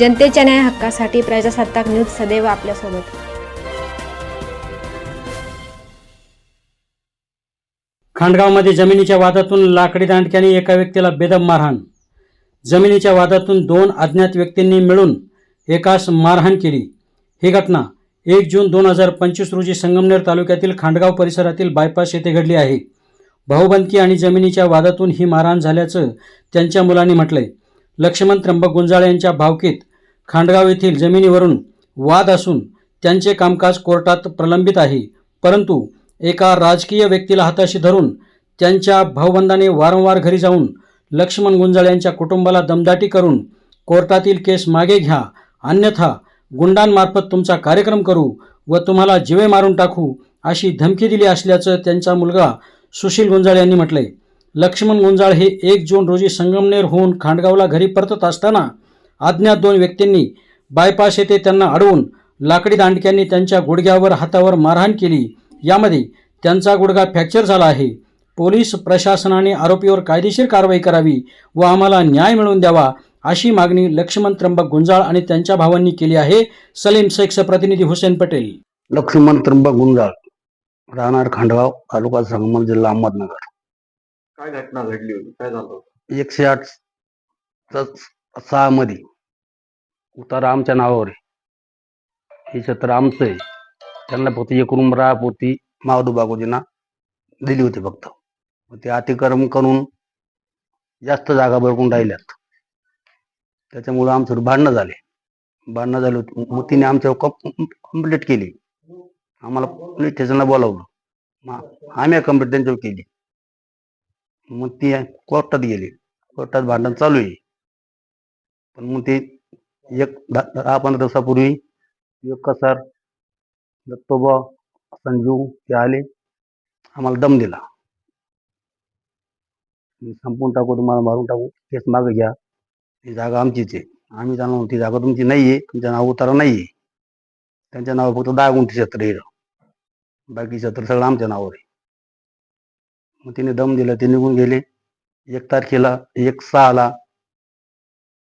जनतेच्या न्याय हक्कासाठी प्रजासत्ताक न्यूज सदैव आपल्यासोबत. खांडगावमध्ये जमिनीच्या वादातून लाकडी दांडक्याने एका व्यक्तीला बेदम मारहाण. जमिनीच्या वादातून दोन अज्ञात व्यक्तींनी मिळून एकास मारहाण केली. ही घटना एक जून दोन हजार पंचवीस रोजी संगमनेर तालुक्यातील खांडगाव परिसरातील बायपास येथे घडली आहे. भाऊबंदकी आणि जमिनीच्या वादातून ही मारहाण झाल्याचं त्यांच्या मुलांनी म्हटलंय. लक्ष्मण त्र्यंबक गुंजाळे यांच्या भावकीत खांडगाव येथील जमिनीवरून वाद असून त्यांचे कामकाज कोर्टात प्रलंबित आहे. परंतु एका राजकीय व्यक्तीला हाताशी धरून त्यांच्या भाऊबंदाने वारंवार घरी जाऊन लक्ष्मण गुंजाळ यांच्या कुटुंबाला दमदाटी करून कोर्टातील केस मागे घ्या. अन्यथा गुंडांमार्फत तुमचा कार्यक्रम करू व तुम्हाला जिवे मारून टाकू अशी धमकी दिली असल्याचं त्यांचा मुलगा सुशील गुंजाळ यांनी म्हटले लक्ष्मण गुंजाळ हे एक जून रोजी संगमनेर होऊन खांडगावला घरी परतत असताना अज्ञात दोन व्यक्तींनी बायपास येथे त्यांना अडवून लाकडी दांडक्यांनी त्यांच्या गुडघ्यावर हातावर मारहाण केली. यामध्ये त्यांचा गुडघा फ्रॅक्चर झाला आहे. पोलीस प्रशासनाने आरोपीवर कायदेशीर कारवाई करावी व आम्हाला न्याय मिळवून द्यावा अशी मागणी लक्ष्मण त्र्यंबक गुंजाळ आणि त्यांच्या भावांनी केली आहे. सलीम शेखचे प्रतिनिधी हुसेन पटेल. लक्ष्मण त्र्यंबक गुंजाळ राहणार खांडगाव तालुका संगमनेर जिल्हा अहमदनगर. काय घटना घडली होती? काय झालं एकशे आठ सहा मध्ये उतारा आमच्या नावावर आहे. हे क्षेत्र आमचं आहे. त्यांना फक्त एक रूम राहापोती मावदू बागोजींना दिली होती फक्त. मग ते अतिक्रम करून जास्त जागा बळकून राहिल्यात. त्याच्यामुळं आमचं भांडणं झाले. भांडणं झाले होते. मग तिने आमच्यावर कंप्लीट केली. आम्हाला पोलीस स्टेशनला बोलावलं. आम्ही कंप्लीट त्यांच्यावर केली. मग ती कोर्टात गेली. कोर्टात भांडण चालू आहे. पण मग ते एक दहा दहा पंधरा दिवसापूर्वी एक कसार दत्तोबा संजू ते आले. आम्हाला दम दिला. मी संपून टाकू तुम्हाला मारून टाकू. केस मागे घ्या. ही जागा आमचीच आहे. आम्ही जाणार ती जागा तुमची नाही आहे तुमच्या नाव उतारा नाही आहे त्यांच्या नावावर फक्त दहा गुंठी क्षेत्र आहे. बाकी क्षेत्र सगळं आमच्या नावावर आहे. मग तिने दम दिला. ते निघून गेले. एक तारखेला एक सहाला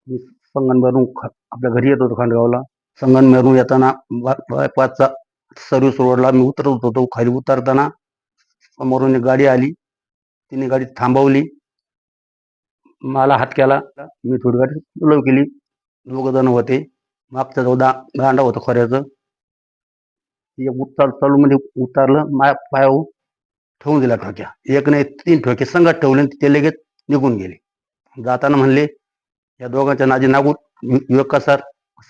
मी संगनमेरून आपल्या घरी येत होतो खांडगावला. संगनमेरून येताना बायपासचा सर्व्हिस रोडला मी उतरत होतो. खाली उतरताना समोरून एक गाडी आली. तिने गाडी थांबवली. मला हात केला. मी थोडी गाडी लव केली. दोघ जण होते. मागचा जो दा दांडा होता खोऱ्याचं. ते उतार चालू म्हणजे उतारलं. माया पायावर ठेवून दिला ठोक्या. एक नाही तीन ठोके संगत ठेवले आणि ते लगेच निघून गेले. जाताना म्हणले या दोघांच्या नादी लागू युवक सर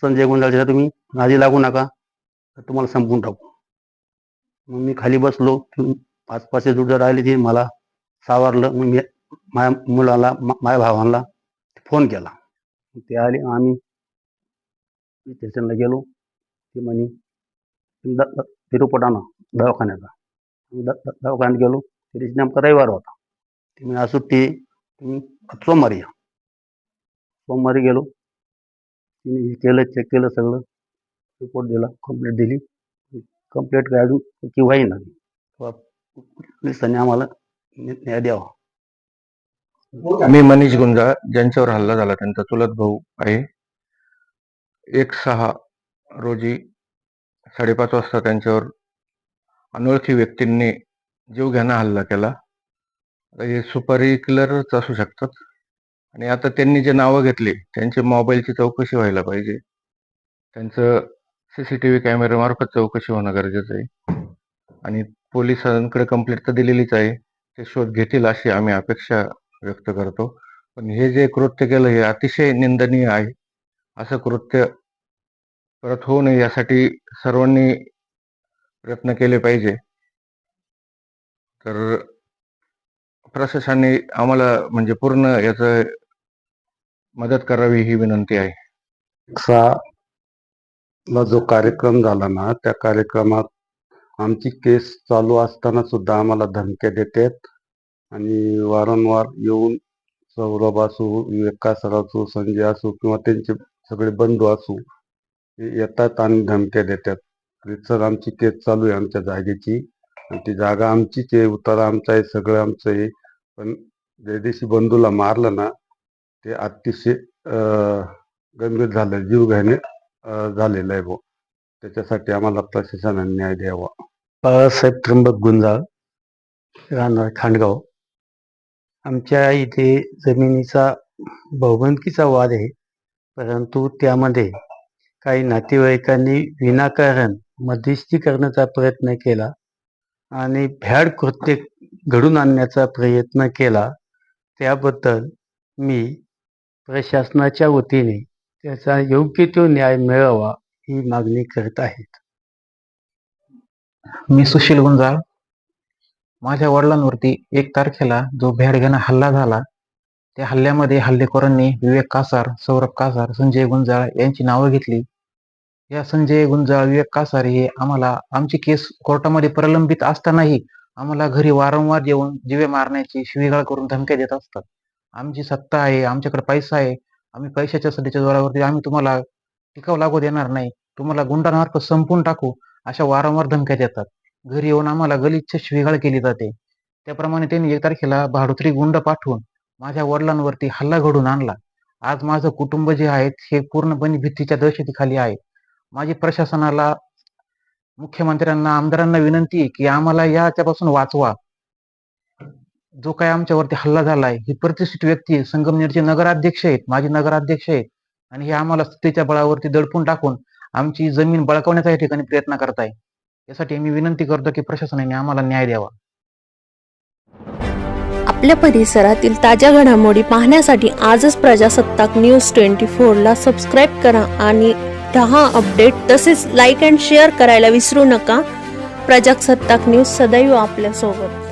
संजय गुंजाळच्या तुम्ही नादी लागू नका. तर तुम्हाला संपून टाकू. मग मी खाली बसलो. पाच पाचशे जुड राहिले ते मला सावरलं. मग मी माझ्या मुलाला मा- माझ्या भावांना फोन केला. ते आले. आम्ही स्टेशनला गेलो. ते म्हणे तिरुपटाना दवाखान्याचा. द- दवाखान्यात गेलो. तिथे नेमका रविवार होता. ते म्हणे असू ते तुम्ही सोमवारी या. सोमवारी गेलो. तिने हे केलं चेक केलं सगळं. रिपोर्ट दिला कंप्लेट दिली. कंप्लेट काय अजून किंवाही नाही पोलिसांनी आम्हाला न्याय द्यावा. मी मनीष गुंजा ज्यांच्यावर हल्ला झाला त्यांचा चुलत भाऊ आहे. एक सहा रोजी साडेपाच वाजता त्यांच्यावर अनोळखी व्यक्तींनी जीवघेणा हल्ला केला. हे सुपारी किलरच असू शकतात. आणि आता त्यांनी जे नावं घेतली त्यांची मोबाईलची चौकशी व्हायला पाहिजे. त्यांचं सीसीटीव्ही कॅमेऱ्यामार्फत चौकशी होणं गरजेचं आहे. आणि पोलिसांकडे कंप्लेंट तर दिलेलीच आहे. ते शोध घेतील अशी आम्ही अपेक्षा व्यक्त करतो. पण हे जे कृत्य केलं हे अतिशय निंदनीय आहे. असं कृत्य परत होऊ नये यासाठी सर्वांनी प्रयत्न केले पाहिजे. तर प्रशासनाने आम्हाला म्हणजे पूर्ण याचं मदत करावी ही विनंती आहे. ला जो कार्यक्रम झाला ना त्या कार्यक्रमात आमची केस चालू असताना सुद्धा आम्हाला धमक्या देतात आणि वारंवार येऊन सौरभ असू विकास असू संजय असू किंवा त्यांचे सगळे बंधू असू हे येतात आणि धमक्या देतात. सर आमची केस चालू आहे आमच्या जागेची आणि ती जागा आमचीच आहे उतारा आमचा आहे सगळं आमचं आहे. पण ज्या दिवशी बंधूला मारलं ना ते अतिशय गंभीर झालं जीव झालेलं आहे भाऊ. त्याच्यासाठी आम्हाला प्रशासनाने न्याय द्यावा. बाळासाहेब त्र्यंबक गुंजाळ राहणार खांडगाव. आमच्या इथे जमिनीचा बहुबंदकीचा वाद आहे परंतु त्यामध्ये काही नातेवाईकांनी विनाकारण मध्यस्थी करण्याचा प्रयत्न केला आणि भ्याड कृत्य घडून आणण्याचा प्रयत्न केला. त्याबद्दल मी प्रशासनाच्या वतीने त्याचा योग्य तो न्याय मिळावा ही मागणी करत आहेत. मी सुशील गुंजाळ. माझ्या वडिलांवरती एक तारखेला जो भ्याडघ्यानं हल्ला झाला त्या हल्ल्यामध्ये हल्लेखोरांनी विवेक कासार सौरभ कासार संजय गुंजाळ यांची नावं घेतली. या संजय गुंजाळ विवेक कासार हे आम्हाला आमची केस कोर्टामध्ये प्रलंबित असतानाही आम्हाला घरी वारंवार येऊन जीवे मारण्याची शिवीगाळ करून धमक्या देत असतात. आमची सत्ता आहे आमच्याकडे पैसा आहे आम्ही पैशाच्या सध्याच्या जोरावरती आम्ही तुम्हाला टिकाव लागू देणार नाही. तुम्हाला गुंडांमार्फत संपून टाकू अशा वारंवार धमक्या देतात. घरी येऊन आम्हाला गलिच्छ शिगाळ केली जाते. त्याप्रमाणे त्यांनी एक तारखेला भाडोत्री गुंड पाठवून माझ्या वडिलांवरती हल्ला घडून आणला. आज माझं कुटुंब जे आहे हे पूर्णपणे भीतीच्या दहशतीखाली आहे. माझी प्रशासनाला मुख्यमंत्र्यांना आमदारांना विनंती आहे की आम्हाला याच्यापासून वाचवा. जो काय आमच्यावरती हल्ला झालाय ही प्रतिष्ठित व्यक्ती आहे. संगमनेरचे नगराध्यक्ष आहेत माझे नगराध्यक्ष आहेत. आणि हे आम्हाला सत्तेच्या बळावरती दडपून टाकून आमची जमीन बळकावण्याचा या ठिकाणी प्रयत्न करताय. यासाठी मी विनंती करतो की प्रशासनाने आम्हाला न्याय द्यावा. आपल्या परिसरातील ताज्या घडामोडी पाहण्यासाठी आजच प्रजासत्ताक न्यूज ट्वेंटी फोरला सबस्क्राईब करा आणि राहा अपडेट तसेच लाईक अँड शेअर करायला विसरू नका. प्रजासत्ताक न्यूज सदैव आपल्यासोबत.